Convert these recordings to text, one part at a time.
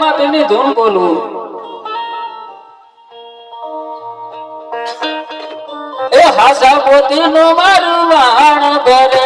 બાયણે બેઠા છે તો કદી રામાપીરની ધૂન બોલવું. એ હાસા પોતી નો મારું વાણ ભરેલું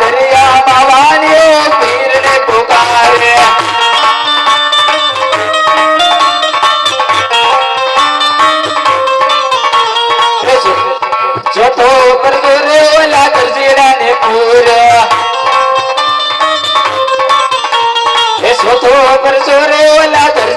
दरियावानी चौथो पर सोरेओ पूरो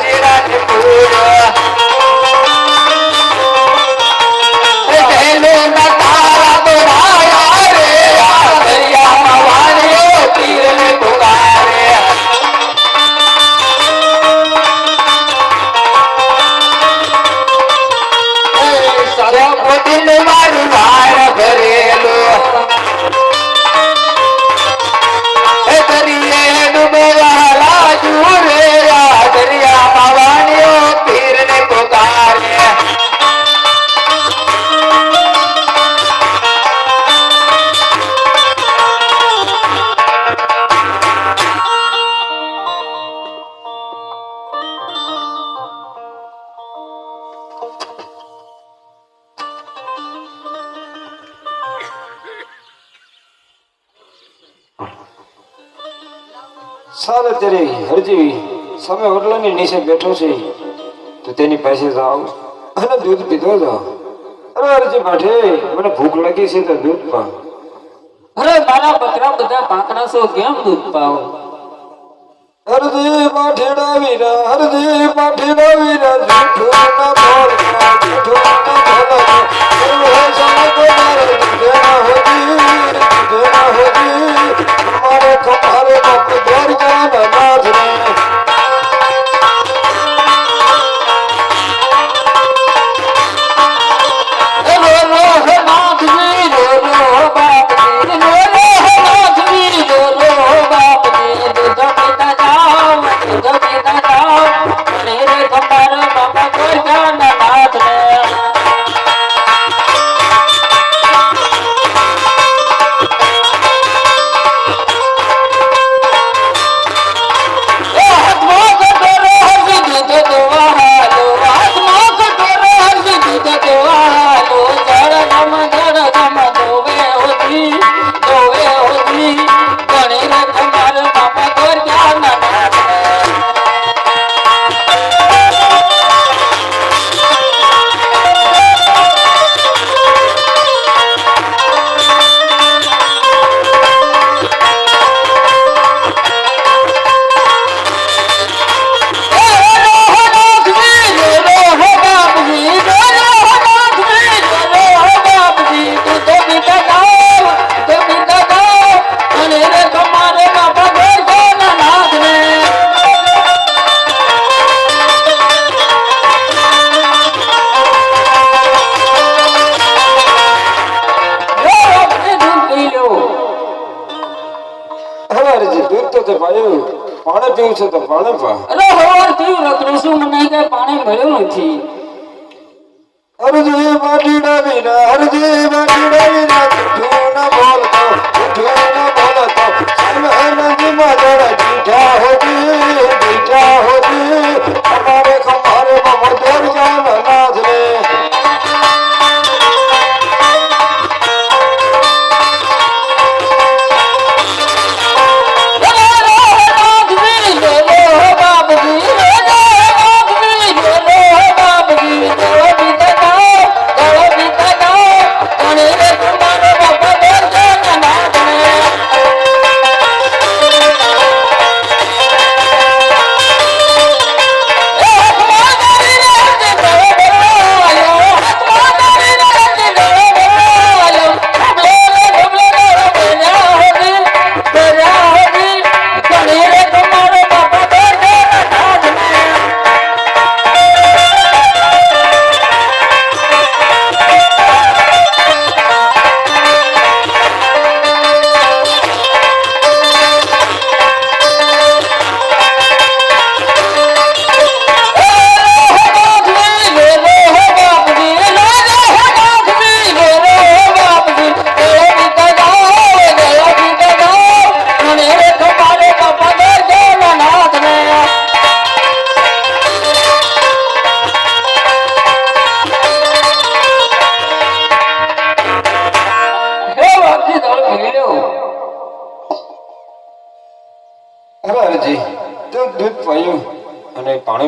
સારું અત્યારે હરજી સામે વડલાની નીચે બેઠો છે. તો તેની પાસે જાઓ અને દૂધ પીધો જાઓ. અરે હરજી ભાઠે મને ભૂખ લાગી છે તો દૂધ પા અરે મારા બકરા બધા પાકડા છો કેમ દૂધ પાવ? હરજી પાઠેડા વિના હરજી પાઠેડા તો તે પાયું પાણી પીવું છે તો પાણી પા. પાણી મળ્યું નથી. હરજી પાઠેડા વીરા હરજી પાઠેડા વીરા જૂઠું ન બોલતો જૂઠું ન બોલતો. સર્વે નજીમાં જરા જૂઠા હોજી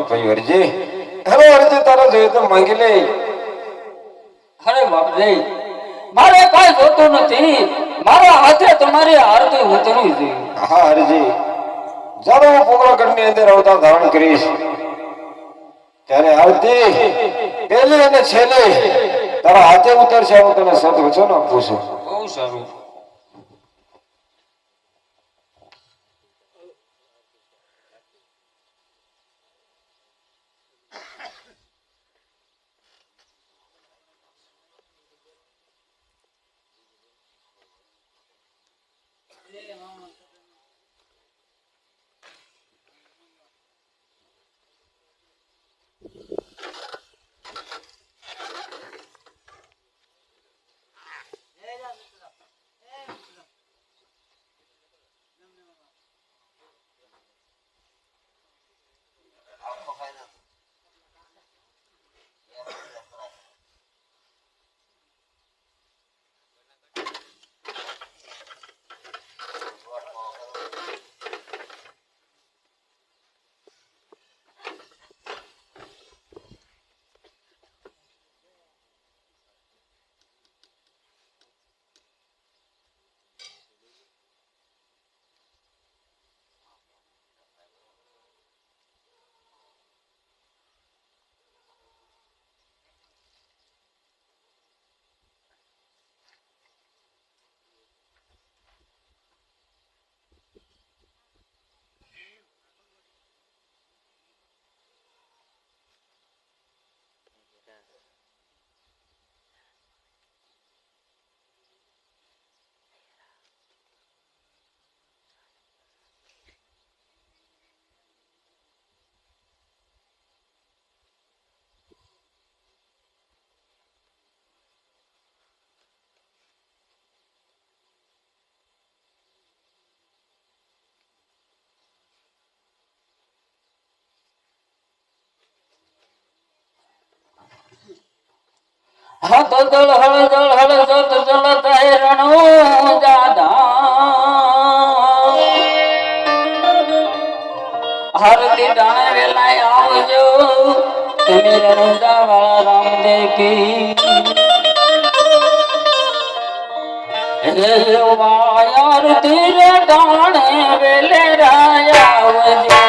પાયું હરજી? હવે હરજી તારા જોઈએ તો માંગી લે. અરે બાપજી મારે કઈ જોતું નથી. મારા હાથે તમારી આરતી ઉતરવી જોઈએ. હા હરજી. જ્યારે હું પોગળગઢની અંદર અવતાર ધારણ કરીશ. ત્યારે આરતી પહેલી અને છેલ્લી તારા હાથે ઉતરશે હું તને સત વચન આપું છું. બહુ સારું. સાત દળ હળ દળ હળ સત જલત રણો દાદા હરતી ટાણે વેલાય આવજો તમે રણુદા વાળા રામદેવ કી વાયાર તીર ટાણે વેલે રા